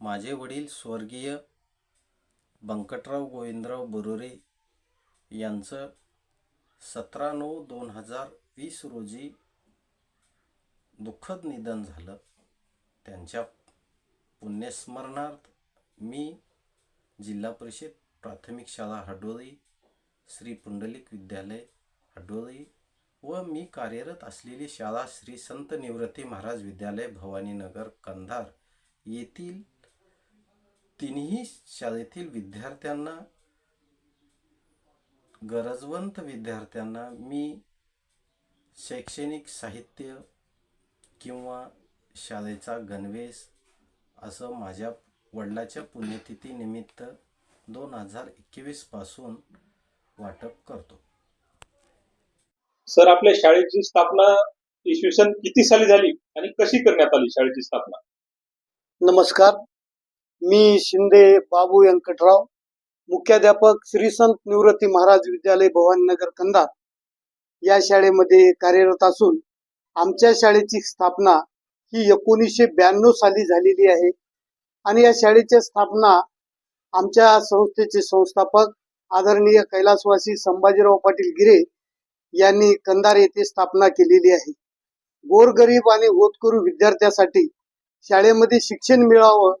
माझे वडील स्वर्गीय बंकटराव गोविंदराव बरोरे यांचं सतरा नऊ दोन हजार वीस रोजी दुःखद निधन झालं. त्यांच्या पुण्यस्मरणार्थ मी जिल्हा परिषद प्राथमिक शाळा हडोळी श्री पुंडलिक विद्यालय हडोळी व मी कार्यरत असलेली शाळा श्री संत निवृत्ती महाराज विद्यालय भवानीनगर कंधार येथील तिन्ही शाळेतील विद्यार्थ्यांना गरजवंत विद्यार्थ्यांना मी शैक्षणिक साहित्य किंवा शाळेचा गणवेश असं माझ्या वडिलाच्या पुण्यतिथीनिमित्त दोन हजार एकवीसपासून वाटप करतो. सर आपल्या शाळेची स्थापना इसवी सन किती साली झाली आणि कशी करण्यात आली शाळेची स्थापना? नमस्कार. मी शिंदे बाबू व्यंकटराव मुख्याध्यापक श्री संत निवृत्ती महाराज विद्यालय भवानीनगर कंधार या शाळेमध्ये कार्यरत असून आमच्या शाळेची स्थापना ही एकोणीसशे ब्याण्णव साली झालेली आहे. आणि या शाळेची स्थापना आमच्या संस्थेचे संस्थापक आदरणीय कैलासवासी संभाजीराव पाटील गिरे यांनी कंधार येथे स्थापना केलेली आहे. गोरगरीब आणि होतकरू विद्यार्थ्यासाठी शाळेमध्ये शिक्षण मिळावं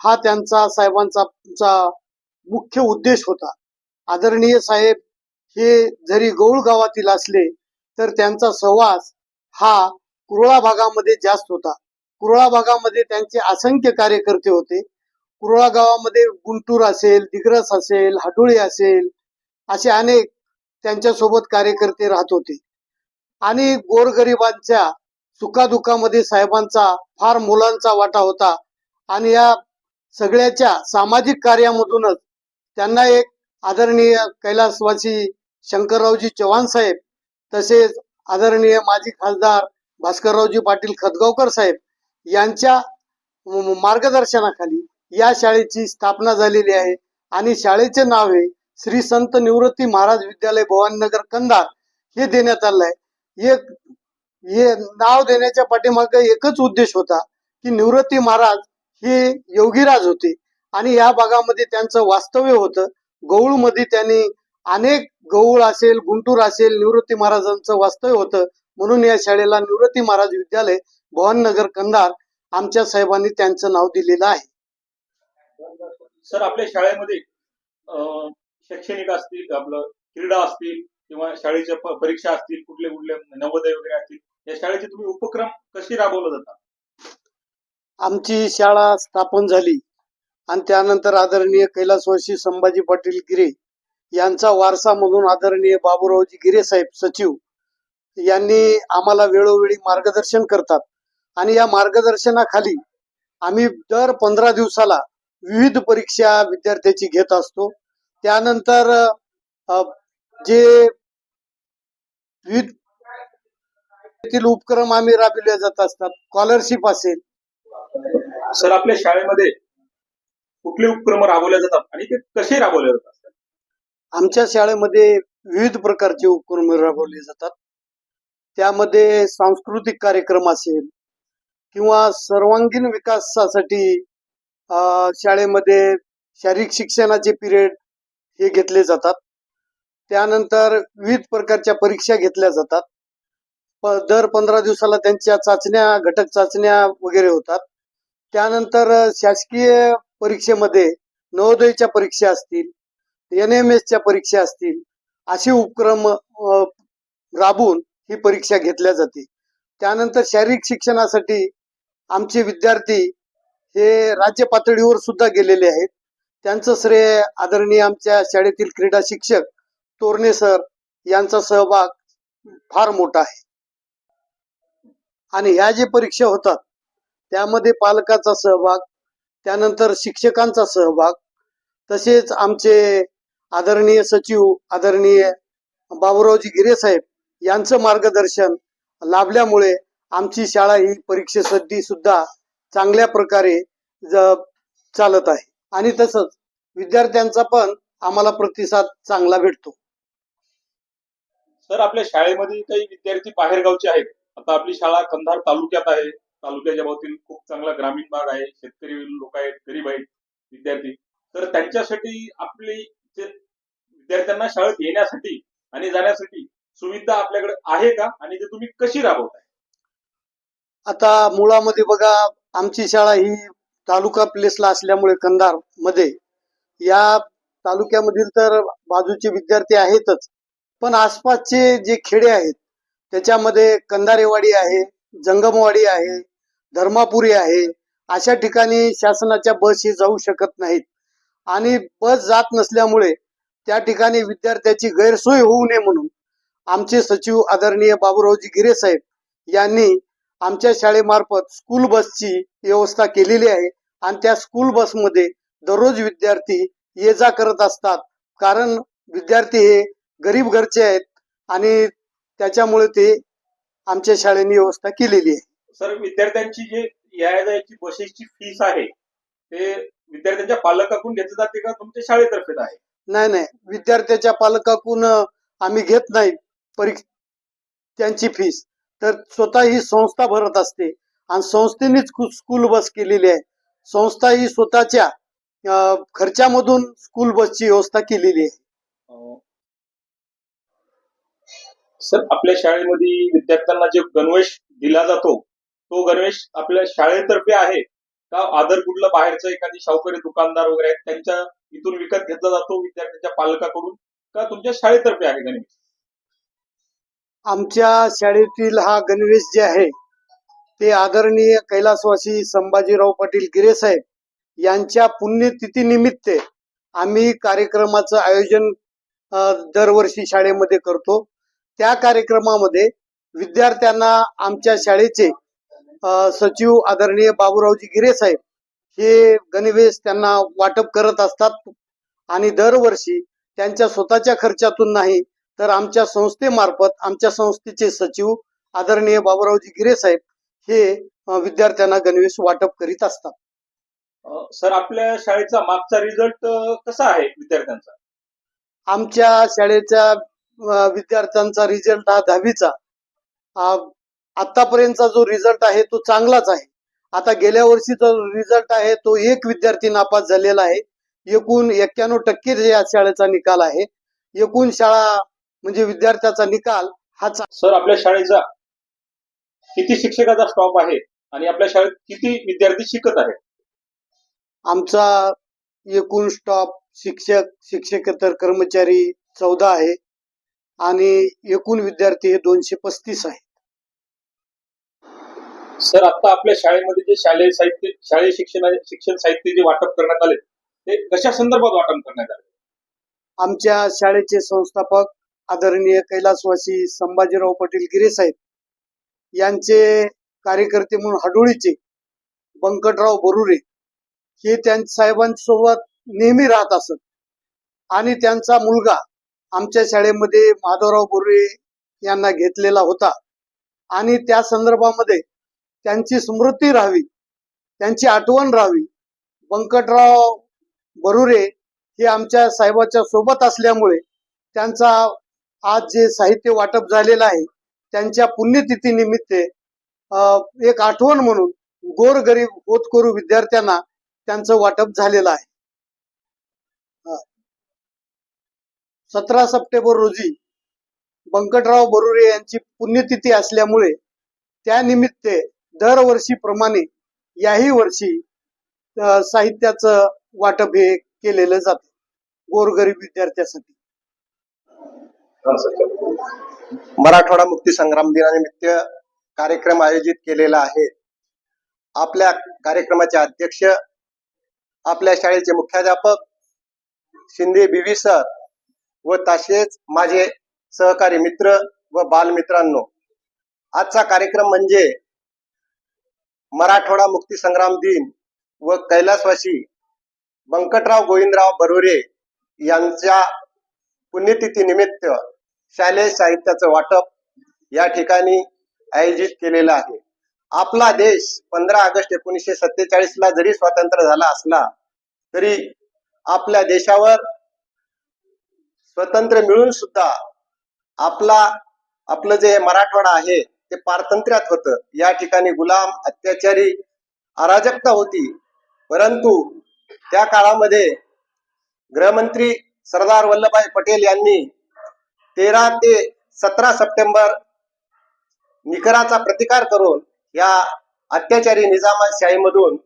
हा त्यांचा साहेबांचा चा मुख्य उद्देश होता. आदरणीय साहेब हे जरी गौळ गावातील असले तर त्यांचा सहवास हा कुरळा भागामध्ये जास्त होता. कुरळा भागामध्ये त्यांचे असंख्य कार्यकर्ते होते. कुरळा गावामध्ये गुंटूर असेल दिग्रस असेल हाडोळी असेल असे अनेक त्यांच्यासोबत कार्यकर्ते राहत होते. आणि गोरगरिबांच्या सुखादुखामध्ये साहेबांचा फार मुलांचा वाटा होता. आणि या सगळ्याच्या सामाजिक कार्यामधूनच त्यांना एक आदरणीय कैलासवासी शंकररावजी चव्हाण साहेब तसेच आदरणीय माजी खासदार भास्कररावजी पाटील खतगावकर साहेब यांच्या मार्गदर्शनाखाली या शाळेची स्थापना झालेली आहे. आणि शाळेचे नाव हे श्री संत निवृत्ती महाराज विद्यालय भवानीनगर कंधार हे देण्यात आलं आहे. एक हे नाव देण्याच्या पाठीमागे एकच उद्देश होता की निवृत्ती महाराज हे योगीराज होते. आणि या भागामध्ये त्यांचं वास्तव्य होतं. गौळमध्ये त्यांनी अनेक गौळ असेल गुंटूर असेल निवृत्ती महाराजांचं वास्तव्य होतं. म्हणून या शाळेला निवृत्ती महाराज विद्यालय भवननगर कंधार आमच्या साहेबांनी त्यांचं नाव दिलेलं आहे. सर आपल्या शाळेमध्ये शैक्षणिक असतील आपलं क्रीडा असतील किंवा शाळेच्या परीक्षा असतील कुठले कुठले नवोदय वगैरे असतील या शाळेचे तुम्ही उपक्रम कसे राबवले जातात? आमची शाळा स्थापन झाली. आणि त्यानंतर आदरणीय कैलासवासी संभाजी पाटील गिरे यांचा वारसा म्हणून आदरणीय बाबूरावजी गिरे साहेब सचिव यांनी आम्हाला वेळोवेळी मार्गदर्शन करतात. आणि या मार्गदर्शनाखाली आम्ही दर पंधरा दिवसाला विविध परीक्षा विद्यार्थ्याची घेत असतो. त्यानंतर जे विविध उपक्रम आम्ही राबविले जात असतात. स्कॉलरशिप असेल सर आपल्या शाळेमध्ये कुठले उपक्रम राबवले जातात आणि ते कसे राबवले जातात? आमच्या शाळेमध्ये विविध प्रकारचे उपक्रम राबवले जातात. त्यामध्ये सांस्कृतिक कार्यक्रम असेल किंवा सर्वांगीण विकासासाठी शाळेमध्ये शारीरिक शिक्षणाचे पिरियड हे घेतले जातात. त्यानंतर विविध प्रकारच्या परीक्षा घेतल्या जातात. दर पंधरा दिवसाला त्यांच्या चाचण्या घटक चाचण्या वगैरे होतात. त्यानंतर शासकीय परीक्षेमध्ये नवोदयच्या परीक्षा असतील एन एम एसच्या परीक्षा असतील असे उपक्रम राबवून ही परीक्षा घेतल्या जाते त्यानंतर शारीरिक शिक्षणासाठी आमचे विद्यार्थी हे राज्य पातळीवर सुद्धा गेलेले आहेत. त्यांचं श्रेय आदरणीय आमच्या शाळेतील क्रीडा शिक्षक तोरणे सर यांचा सहभाग फार मोठा आहे. आणि ह्या जे परीक्षा होतात त्यामध्ये पालकाचा सहभाग त्यानंतर शिक्षकांचा सहभाग तसेच आमचे आदरणीय सचिव आदरणीय बाबूरावजी गिरे साहेब यांचं मार्गदर्शन लाभल्यामुळे आमची शाळा ही परीक्षेसाठी सुद्धा चांगल्या प्रकारे चालत आहे. आणि तसंच विद्यार्थ्यांचा पण आम्हाला प्रतिसाद चांगला भेटतो. सर आपल्या शाळेमध्ये काही विद्यार्थी बाहेरगावचे आहेत. आता आपली शाळा कंधार तालुक्यात आहे. तालुक्याच्या बाबतीत खूप चांगला ग्रामीण भाग आहे शेतकरी लोक आहेत गरीब आहेत विद्यार्थी. तर त्यांच्यासाठी आपली जे विद्यार्थ्यांना शाळेत येण्यासाठी आणि जाण्यासाठी सुविधा आपल्याकडे आहे का? आणि ते तुम्ही कशी राबवताय? आता मुळामध्ये बघा आमची शाळा ही तालुका प्लेसला असल्यामुळे कंधारमध्ये या तालुक्यामधील तर बाजूचे विद्यार्थी आहेतच. पण आसपासचे जे खेडे आहेत त्याच्यामध्ये कंधारेवाडी आहे जंगमवाडी आहे धर्मापुरी आहे. अशा ठिकाणी शासनाच्या बस ही जाऊ शकत नाहीत. आणि बस जात नसल्यामुळे त्या ठिकाणी विद्यार्थ्याची गैरसोय होऊ नये म्हणून आमचे सचिव आदरणीय बाबूरावजी गिरे साहेब यांनी आमच्या शाळेमार्फत स्कूल बसची व्यवस्था केलेली आहे. आणि त्या स्कूल बसमध्ये दररोज विद्यार्थी ये जा करत असतात. कारण विद्यार्थी हे गरीब घरचे आहेत आणि त्याच्यामुळे ते आमच्या शाळेने व्यवस्था केलेली आहे. सर विद्यार्थ्यांची जे या जायची बसेसची फीस आहे ते विद्यार्थ्यांच्या पालकाकडून घेतली जाते का तुमच्या शाळेतर्फे आहे? नाही नाही. विद्यार्थ्याच्या पालकाकडून आम्ही घेत नाही परीक्षा त्यांची फीस तर स्वतः ही संस्था भरत असते आणि संस्थेनेच स्कू- स्कूल बस केलेली आहे. संस्था ही स्वतःच्या खर्चामधून स्कूल बसची व्यवस्था केलेली आहे. सर आपल्या शाळेमध्ये विद्यार्थ्यांना जे गणवेश दिला जातो तो गणवेश आपल्या शाळेतर्फे आहे का आदर कुठलं बाहेरचं एखादी शाहूकारी दुकानदार वगैरे आहेत त्यांच्या इथून विकत घेतला जातो विद्यार्थ्यांच्या पालकाकडून? का तुमच्या शाळेतर्फे आहे गणवेश आमच्या शाळेतील हा गणवेश जे आहे ते आदरणीय कैलासवासी संभाजीराव पाटील गिरे साहेब यांच्या पुण्यतिथीनिमित्त आम्ही कार्यक्रमाचं आयोजन दरवर्षी शाळेमध्ये करतो. त्या कार्यक्रमामध्ये विद्यार्थ्यांना आमच्या शाळेचे सचिव आदरणीय बाबूरावजी गिरे साहेब हे गणवेश त्यांना वाटप करत असतात आणि दरवर्षी त्यांच्या स्वतःच्या खर्चातून नाही तर आमच्या संस्थेमार्फत आमच्या संस्थेचे सचिव आदरणीय बाबूरावजी गिरे साहेब हे विद्यार्थ्यांना गणवेश वाटप करीत असतात. सर आपल्या शाळेचा मागचा रिझल्ट कसा आहे विद्यार्थ्यांचा? आमच्या शाळेच्या विद्यार्थ्यांचा रिझल्ट हा दहावीचा. आतापर्यंतचा जो रिझल्ट आहे तो चांगलाच आहे. आता गेल्या वर्षीचा रिझल्ट आहे तो एक विद्यार्थी नापास झालेला आहे. एकूण एक्क्याण्णव टक्के या शाळेचा निकाल आहे. एकूण शाळा म्हणजे विद्यार्थ्याचा निकाल हा सर आपल्या शाळेचा किती शिक्षकाचा स्टॉप आहे आणि आपल्या शाळेत किती विद्यार्थी शिकत आहेत? आमचा एकूण स्टॉप शिक्षक शिक्षकेतर कर्मचारी चौदा आहे. आणि एकूण विद्यार्थी हे दोनशे पस्तीस आहे. सर आता आपल्या शाळेमध्ये जे शालेय साहित्य शालेय शिक्षण शिक्षण साहित्य जे वाटप करण्यात आले ते कशा संदर्भात वाटप करण्यात आले? आमच्या शाळेचे संस्थापक आदरणीय कैलासवासी संभाजीराव पाटील गिरे साहेब यांचे कार्यकर्ते म्हणून हडोळीचे बंकटराव बरुरे हे त्यां साहेबांसोबत नेहमी राहत असत. आणि त्यांचा मुलगा आमच्या शाळेमध्ये माधवराव बरुरे यांना घेतलेला होता. आणि त्या संदर्भामध्ये त्यांची स्मृती राहावी त्यांची आठवण राहावी. बंकटराव बरुरे हे आमच्या साहेबाच्या सोबत असल्यामुळे त्यांचा आज जे साहित्य वाटप झालेलं आहे त्यांच्या पुण्यतिथीनिमित्त एक आठवण म्हणून गोरगरीब होतकरू विद्यार्थ्यांना त्यांचं वाटप झालेलं आहे. सतरा सप्टेंबर रोजी बंकटराव बरुरे यांची पुण्यतिथी असल्यामुळे त्यानिमित्ते दरवर्षीप्रमाणे याही वर्षी साहित्याचं वाटप हे केलेलं जातं गोरगरीब विद्यार्थ्यासाठी. मराठवाडा मुक्ती संग्राम दिनानिमित्त कार्यक्रम आयोजित केलेला आहे. आपल्या कार्यक्रमाचे अध्यक्ष आपल्या शाळेचे मुख्याध्यापक शिंदे बीवी सर व तसेच माझे सहकारी मित्र व बालमित्रांनो आजचा कार्यक्रम म्हणजे मराठवाडा मुक्तीसंग्राम दिन व कैलासवासी बंकटराव गोविंदराव बरोरे यांच्या पुण्यतिथी निमित्त शालेय साहित्याचं वाटप या ठिकाणी आयोजित केलेलं आहे. आपला देश पंधरा ऑगस्ट एकोणीसशे सत्तेचाळीस ला जरी स्वातंत्र्य झाला असला तरी आपल्या देशावर स्वतंत्र मिळून सुद्धा आपला आपलं जे मराठवाडा आहे ते पारतंत्र्यात होतं. या ठिकाणी गुलाम अत्याचारी अराजकता होती. परंतु त्या काळामध्ये गृहमंत्री सरदार वल्लभभाई पटेल यांनी तेरा ते सतरा सप्टेंबर निकराचा प्रतिकार करून या अत्याचारी निजामाशाहीमधून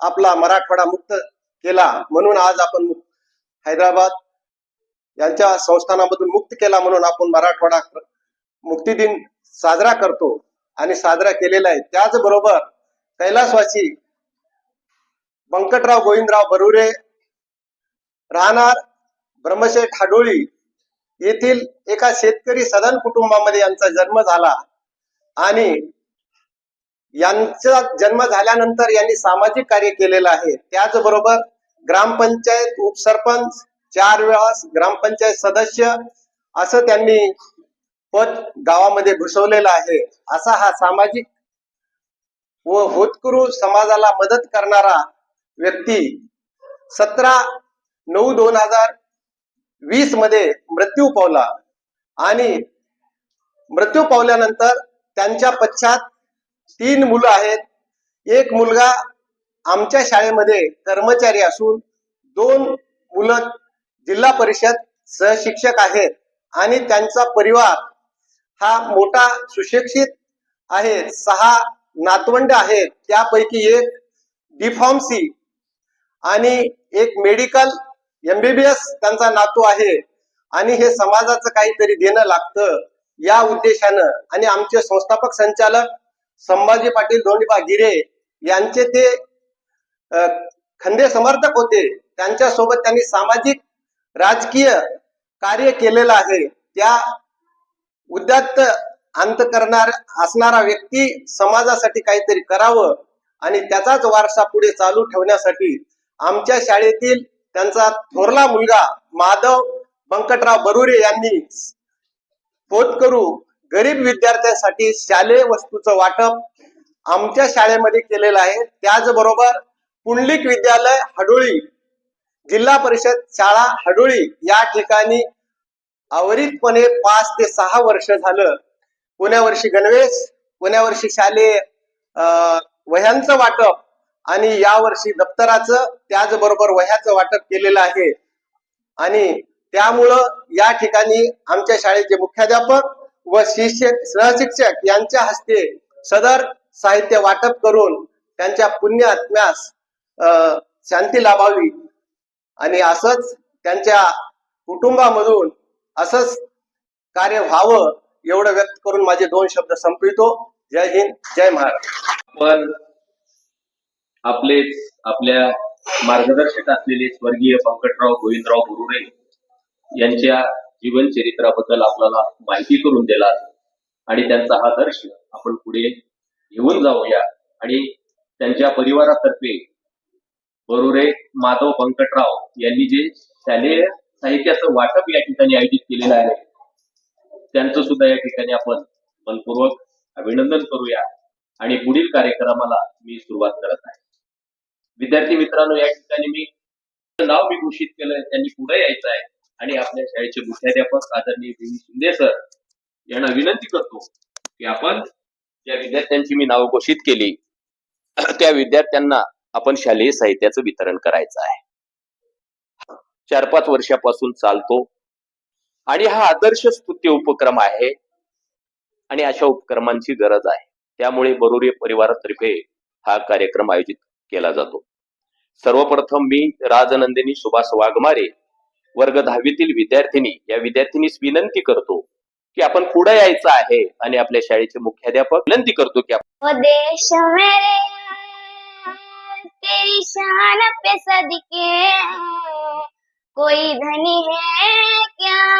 आपला मराठवाडा मुक्त केला. म्हणून आज आपण हैदराबाद यांच्या संस्थानामधून मुक्त केला म्हणून आपण मराठवाडा मुक्ती दिन साजरा करतो आणि साजरा केलेला आहे. त्याचबरोबर कैलासवासी बंकटराव गोविंदराव बरुरे राहणार ब्रह्मशेठ हाडोळी येथील एका शेतकरी सदन कुटुंबामध्ये यांचा जन्म झाला आणि यांचा जन्म झाल्यानंतर यांनी सामाजिक कार्य केलेलं आहे. त्याचबरोबर ग्रामपंचायत उपसरपंच चार वेळास ग्रामपंचायत सदस्य असं त्यांनी पद गावामध्ये घुसवलेला आहे. असा हा सामाजिक व होतकरू समाजाला मदत करणारा व्यक्ती सतरा नऊ दोन हजार वीसमध्ये मृत्यू पावला आणि मृत्यू पावल्यानंतर त्यांच्या पश्चात तीन मुलं आहेत. एक मुलगा आमच्या शाळेमध्ये कर्मचारी असून दोन मुलं जिल्हा परिषद सहशिक्षक आहेत आणि त्यांचा परिवार हा मोठा सुशिक्षित आहे सहा नातवंड आहेत त्यापैकी एक डिफॉर्मसी आणि एक मेडिकल एमबीबीएस त्यांचा नातू आहे. आणि हे समाजाचं काहीतरी देणं लागतं या उद्देशानं. आणि आमचे संस्थापक संचालक संभाजी पाटील धोंडीबा गिरे यांचे ते खंदे समर्थक होते. त्यांच्यासोबत त्यांनी सामाजिक राजकीय कार्य केलेलं आहे. त्या उद्यात अंत करणार असणारा व्यक्ती समाजासाठी काहीतरी करावं आणि त्याचाच वारसा पुढे चालू ठेवण्यासाठी आमच्या शाळेतील त्यांचा थोरला मुलगा माधव बंकटराव बरुरे यांनी पोत करू गरीब विद्यार्थ्यांसाठी शालेय वस्तूचं वाटप आमच्या शाळेमध्ये केलेलं आहे. त्याचबरोबर पुंडलिक विद्यालय हडोळी जिल्हा परिषद शाळा हडोळी या ठिकाणी आवरितपणे पाच ते सहा वर्ष झालं. पुण्यावर्षी गणवेश पुण्यावर्षी शालेय अं, वह्यांचं वाटप आणि या वर्षी दप्तराचं त्याचबरोबर वह्याचं वाटप केलेलं आहे. आणि त्यामुळं या ठिकाणी आमच्या शाळेचे मुख्याध्यापक व शिक्षक सहशिक्षक यांच्या हस्ते सदर साहित्य वाटप करून त्यांच्या पुण्य आत्म्यास अं, शांती लाभावी. आणि असंच त्यांच्या कुटुंबामधून असंच कार्य व्हावं एवढं व्यक्त करून माझे दोन शब्द संपवितो. जय हिंद जय महाराष्ट्र. पण आपलेच आपल्या मार्गदर्शक असलेले स्वर्गीय पंकटराव गोविंदराव गुरुरे यांच्या जीवन चरित्राबद्दल आपल्याला माहिती करून दिला आणि त्यांचा हा दर्श आपण पुढे घेऊन जाऊया. आणि त्यांच्या परिवारातर्फे बरुरे माधव पंकटराव यांनी जे शालेय साहित्याचं वाटप या ठिकाणी आयोजित केलेलं आहे. त्यांचं सुद्धा या ठिकाणी आपण मनपूर्वक अभिनंदन करूया आणि पुढील कार्यक्रमाला मी सुरुवात करत आहे. विद्यार्थी मित्रांनो या ठिकाणी मी नाव मी घोषित केलंय त्यांनी पुढे यायचं आहे आणि आपल्या शाळेचे मुख्याध्यापक आदरणीय शिंदे सर यांना विनंती करतो की आपण ज्या विद्यार्थ्यांची मी नाव घोषित केली त्या विद्यार्थ्यांना आपण शालेय साहित्याचं वितरण करायचं आहे. चार पाच वर्षापासून चालतो. आणि हा आदर्श स्तुत्य उपक्रम आहे. आणि अशा उपक्रमांची गरज आहे. त्यामुळे बरोरे परिवारातर्फे हा कार्यक्रम आयोजित केला जातो. सर्वप्रथम मी राजनंदिनी सुभाष वाघमारे वर्ग दहावीतील विद्यार्थिनी या विद्यार्थिनीस विनंती करतो की आपण पुढे यायचं आहे आणि आपल्या शाळेचे मुख्याध्यापक विनंती करतो की आपण देश मेरे तेरी शान पे सदके. कोई धनी है क्या?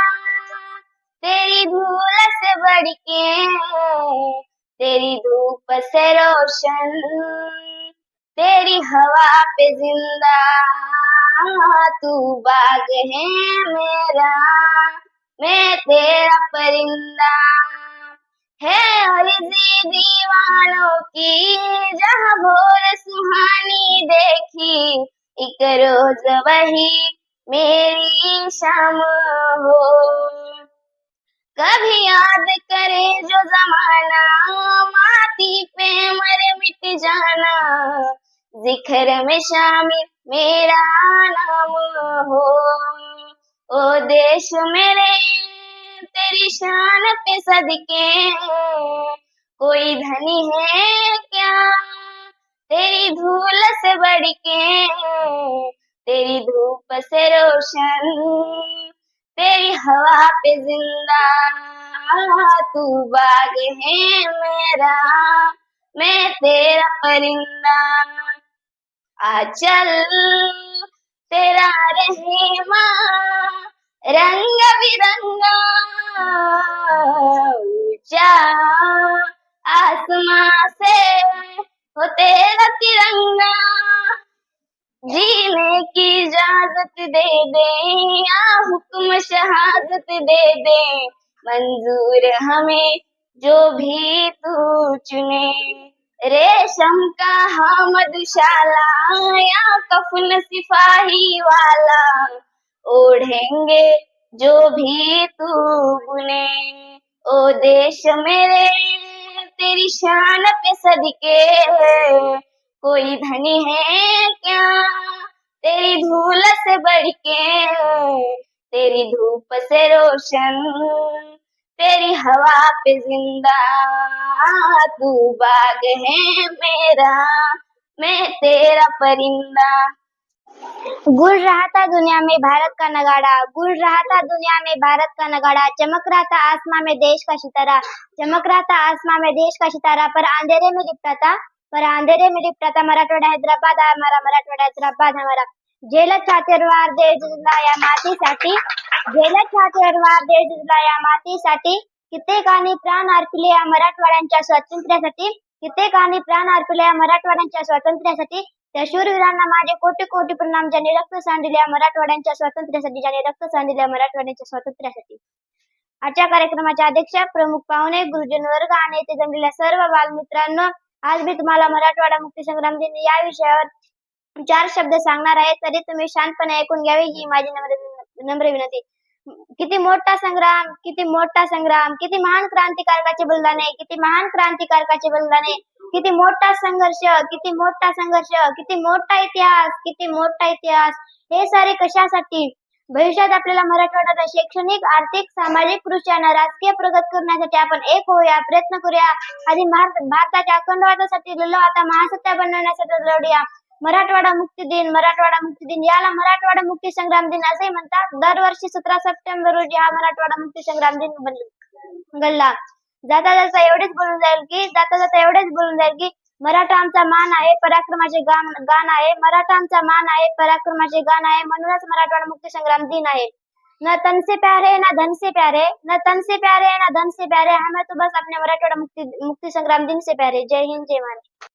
तेरी धूल से बढ़ के तेरी धूप से रोशन, तेरी हवा पे ज़िंदा तू बाग है मेरा, मैं तेरा परिंदा। है अर्जी दीवानों की, जहाँ भोर सुहानी देखी, एक रोज वही मेरी शाम हो। कभी याद करे जो जमाना माटी पे मर मिट जाना। ज़िक्र में शामिल मेरा नाम हो। ओ देश मेरे, तेरी शान पे सदके कोई धनी है क्या? तेरी धूल से बढ़ के तेरी धूप से रोशन, तेरी हवा पे ज़िंदा। तू बाग है मेरा, मैं तेरा परिंदा। आचल तेरा रहमा, रंग बिरंगा। ऊँचा आसमां से हो तेरा तिरंगा। जीने की इजाज़त दे दे, या हुक्म शहादत दे दे। मंजूर हमें जो भी तू चुने। रेशम का हाँ मधुशाला, या कफन सिपाही वाला। ओढ़ेंगे जो भी तू बुने। ओ देश मेरे, तेरी शान पे सदके। कोई धनी है क्या? तेरी धूल से बढ़ के, तेरी धूप से रोशन, तेरी हवा पे ज़िंदा, तू बाग है मेरा, मैं तेरा परिंदा। गुल रहा था दुनिया में, भारत का नगाड़ा। गुल रहा था दुनिया में, भारत का नगाड़ा। चमक रहा था आसमां में, देश का सितारा। चमक रहा था आसमां में, देश का सितारा, पर अंधेरे में लिपटा था पर अंधेरे में लिपटा था मराठवाडा हैदराबाद हा हमारा मराठवाडा हैदराबाद हमारा. जेल छातीवर देश जिंकला या मातीसाठी. जेल छातीवर देश या मातीसाठी. कित्येकानी प्राण अर्पले या मराठवाड्यांच्या स्वातंत्र्यासाठी. कित्येकांनी प्राण अर्पले या मराठवाड्यांच्या स्वातंत्र्यासाठी. त्या शूरवीरांना माझे कोटी कोटी प्रणाम ज्यांनी रक्त सांडले या मराठवाड्यांच्या स्वातंत्र्यासाठी ज्यांनी रक्त सांडले या मराठवाड्यांच्या स्वातंत्र्यासाठी. आजच्या कार्यक्रमाचे अध्यक्ष प्रमुख पाहुणे गुरुजन वर्ग आणि येथे जमलेल्या सर्व बालमित्रांनो आज मी तुम्हाला मराठवाडा मुक्ती संग्राम दिन या विषयावर चार शब्द सांगणार आहे. तरी तुम्ही शांतपणे ऐकून घ्यावी ही माझी नम्र नम्र विनंती. किती मोठा संग्राम किती मोठा संग्राम किती महान क्रांतिकारकाचे बलिदाने किती महान क्रांतिकारकाचे बलिदाने किती मोठा संघर्ष किती मोठा संघर्ष किती मोठा इतिहास किती मोठा इतिहास हे सारे कशासाठी? भविष्यात आपल्याला मराठवाड्याला शैक्षणिक आर्थिक सामाजिक दृष्ट्यानं राजकीय प्रगत करण्यासाठी आपण एक होऊया प्रयत्न करूया. आणि भारताच्या अखंडवादासाठी लढलो आता महासत्ता बनवण्यासाठी लढूया. मराठवाडा मुक्ती दिन मराठवाडा मुक्ती दिन. याला मराठवाडा मुक्ती संग्राम दिन असे म्हणतात. दरवर्षी सतरा सप्टेंबर रोजी हा मराठवाडा मुक्ती संग्राम दिन गल्ला. जाता जाता एवढेच बोलून जाईल की जाता जाता एवढेच बोलून जाईल की मराठा आमचा मान आहे पराक्रमाचे गान आहे. मराठा आमचा मान आहे पराक्रमाचे गाण आहे. म्हणूनच मराठवाडा मुक्ती संग्राम दिन आहे. न तन से प्यारे ना धन से प्यारे न तन से प्यारे ना धन से प्यारे. हमें तो बस अपने मराठवाडा मुक्ती मुक्ती संग्राम दिन से प्यारे. जय हिंद जय महाराज